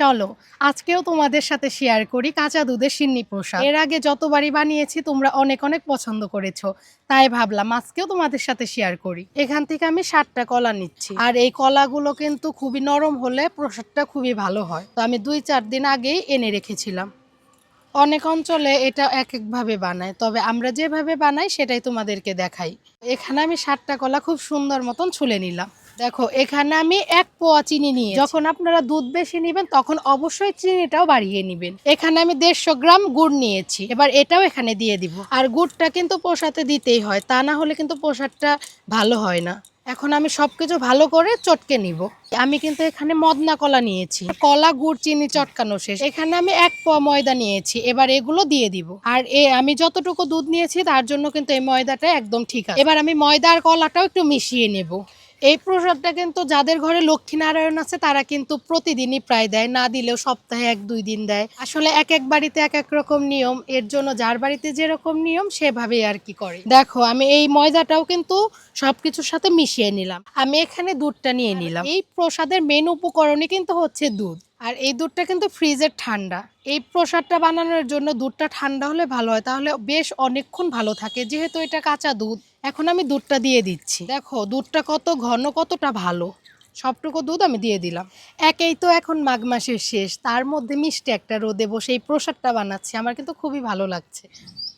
চলো, আজকেও তোমাদের সাথে শেয়ার করি কাঁচা দুধের সিন্নি প্রসাদ। এর আগে যতবারই বানিয়েছি, তোমরা অনেক অনেক পছন্দ করেছ। তাই ভাবলাম আজকেও তোমাদের সাথে শেয়ার করি। এখান থেকে আমি সাতটা কলা নিচ্ছি। আর এই কলাগুলো কিন্তু খুবই নরম হলে প্রসাদটা খুবই ভালো হয়। তো আমি দুই চার দিন আগেই এনে রেখেছিলাম। অনেক অঞ্চলে এটা এক একভাবে বানায়, তবে আমরা যেভাবে বানাই সেটাই তোমাদেরকে দেখাই। এখানে আমি সাতটা কলা খুব সুন্দর মতন ছুলে নিলাম। দেখো, এখানে আমি এক পোয়া চিনি নিয়ে যখন আপনারা দুধ বেশি নেবেন, তখন অবশ্যই চিনিটাও বাড়িয়ে নেবেন। এখানে আমি দেড়শো গ্রাম গুড় নিয়েছি। এবার এটাও এখানে দিয়ে দিব। আর গুড়টা কিন্তু প্রসাদে দিতেই হয়, তা না হলে কিন্তু প্রসাদটা ভালো হয় না। এখন আমি সবকিছু ভালো করে চটকে নিব। আমি কিন্তু এখানে মদনা কলা নিয়েছি। কলা, গুড়, চিনি চটকানো শেষ। এখানে আমি এক পোয়া ময়দা নিয়েছি। এবার এগুলো দিয়ে দিব। আর এ, আমি যতটুকু দুধ নিয়েছি, তার জন্য কিন্তু এই ময়দাটা একদম ঠিক আছে। এবার আমি ময়দা আর কলাটাও একটু মিশিয়ে নেব। এই প্রসাদটা কিন্তু যাদের ঘরে লক্ষ্মীনারায়ণ আছে, তারা কিন্তু প্রতিদিনই প্রায় দেয়। না দিলেও সপ্তাহে এক, দুই দিন দেয়। আসলে এক এক বাড়িতে এক এক রকম নিয়ম। এর জন্য যার বাড়িতে যেরকম নিয়ম, সেভাবেই আর কি করে। দেখো, আমি এই ময়দাটাও কিন্তু সবকিছুর সাথে মিশিয়ে নিলাম। আমি এখানে দুধটা নিয়ে নিলাম। এই প্রসাদের মেন উপকরণই কিন্তু হচ্ছে দুধ। আর এই দুধটা কিন্তু ফ্রিজের ঠান্ডা। এই প্রসাদটা বানানোর জন্য দুধটা ঠান্ডা হলে ভালো হয়, তাহলে বেশ অনেকক্ষণ ভালো থাকে। যেহেতু এটা কাঁচা দুধ, এখন আমি দুধটা দিয়ে দিচ্ছি। দেখো, দুধটা কত ঘন, কতটা ভালো। সবটুকু দুধ আমি দিয়ে দিলাম। একেই তো এখন মাঘ মাসের শেষ, তার মধ্যে মিষ্টি একটা রোদে বসে এই প্রসাদটা বানাচ্ছি। আমার কিন্তু খুবই ভালো লাগছে।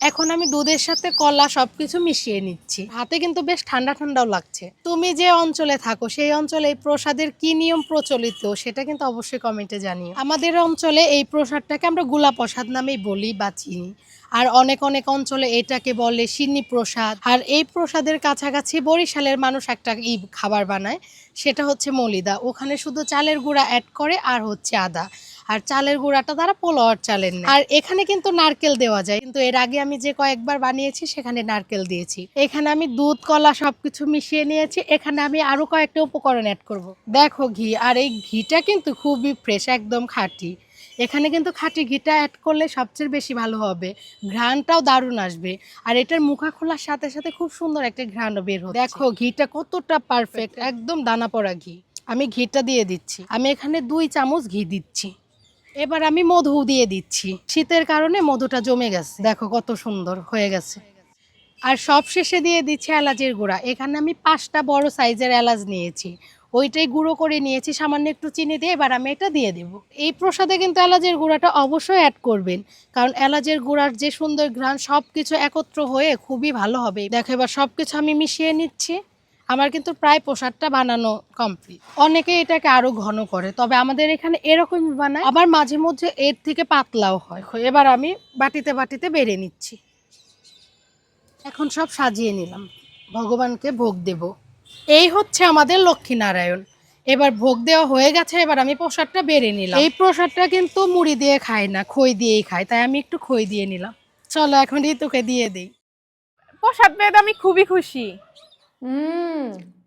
এখন আমি দুধের সাথে কলা সবকিছু মিশিয়ে নিচ্ছি। হাতে কিন্তু বেশ ঠান্ডা ঠান্ডাও লাগছে। তুমি যে অঞ্চলে থাকো, সেই অঞ্চলে এই প্রসাদের কি নিয়ম প্রচলিত সেটা কিন্তু অবশ্যই কমেন্টে জানিও। আমাদের অঞ্চলে এই প্রসাদটাকে আমরা গোলা প্রসাদ নামেই বলি বা চিনি। আর অনেক অনেক অঞ্চলে এটাকে বলে সিন্নি প্রসাদ। আর এই প্রসাদের কাছাকাছি বরিশালের মানুষ একটা ই খাবার বানায়, সেটা হচ্ছে মলিদা। ওখানে শুধু চালের গুঁড়া অ্যাড করে আর হচ্ছে আদা। আর চালের গুঁড়াটা তারা পোলোয়ার চালের নেয়। আর এখানে কিন্তু নারকেল দেওয়া যায়। কিন্তু এর আগে আমি যে কয়েকবার বানিয়েছি, সেখানে নারকেল দিয়েছি। এখানে আমি দুধ, কলা সবকিছু মিশিয়ে নিয়েছি। এখানে আমি আরও কয়েকটা উপকরণ অ্যাড করব। দেখো ঘি, আর এই ঘিটা কিন্তু খুবই ফ্রেশ একদম খাঁটি। এখানে কিন্তু খাঁটি ঘিটা অ্যাড করলে সবচেয়ে বেশি ভালো হবে। ঘ্রাণটাও দারুণ আসবে। আর এটার মুখা খোলার সাথে সাথে খুব সুন্দর একটা ঘ্রাণ বের হচ্ছে। দেখো ঘিটা কতটা পারফেক্ট একদম দানা পড়া ঘি। আমি ঘিটা দিয়ে দিচ্ছি। আমি এখানে দুই চামচ ঘি দিচ্ছি। এবার আমি মধু দিয়ে দিচ্ছি। শীতের কারণে মধুটা জমে গেছে। দেখো কত সুন্দর হয়ে গেছে। আর সব শেষে দিয়ে দিচ্ছি এলাচের গুঁড়া। এখানে আমি পাঁচটা বড় সাইজের এলাচ নিয়েছি। ওইটাই গুঁড়ো করে নিয়েছি, সামান্য একটু চিনি দিয়ে এবার আমি এটা দিয়ে দেবো। এই প্রসাদে কিন্তু এলাচের গুঁড়াটা অবশ্যই অ্যাড করবেন। কারণ এলাচের গুঁড়ার যে সুন্দর ঘ্রাণ সব কিছু একত্র হয়ে খুবই ভালো হবে। দেখো এবার সব কিছু আমি মিশিয়ে নিচ্ছি। আমার কিন্তু প্রায় প্রসাদটা বানানো কমপ্লিট অনেকে এটাকে আরও ঘন করে, তবে আমাদের এখানে এরকমই বানায়। আবার মাঝে মধ্যে এর থেকে পাতলাও হয়। এবার আমি বাটিতে বাটিতে বেড়ে নিচ্ছি। এখন সব সাজিয়ে নিলাম। ভগবানকে ভোগ দেব। এই হচ্ছে আমাদের লক্ষ্মীনারায়ণ। এবার ভোগ দেওয়া হয়ে গেছে, এবার আমি প্রসাদটা বেড়ে নিলাম। এই প্রসাদটা কিন্তু মুড়ি দিয়ে খায় না, খই দিয়েই খায়, তাই আমি একটু খই দিয়ে নিলাম। চলো এখন তোকে দিয়ে দিই। প্রসাদ পেয়ে আমি খুবই খুশি। 嗯。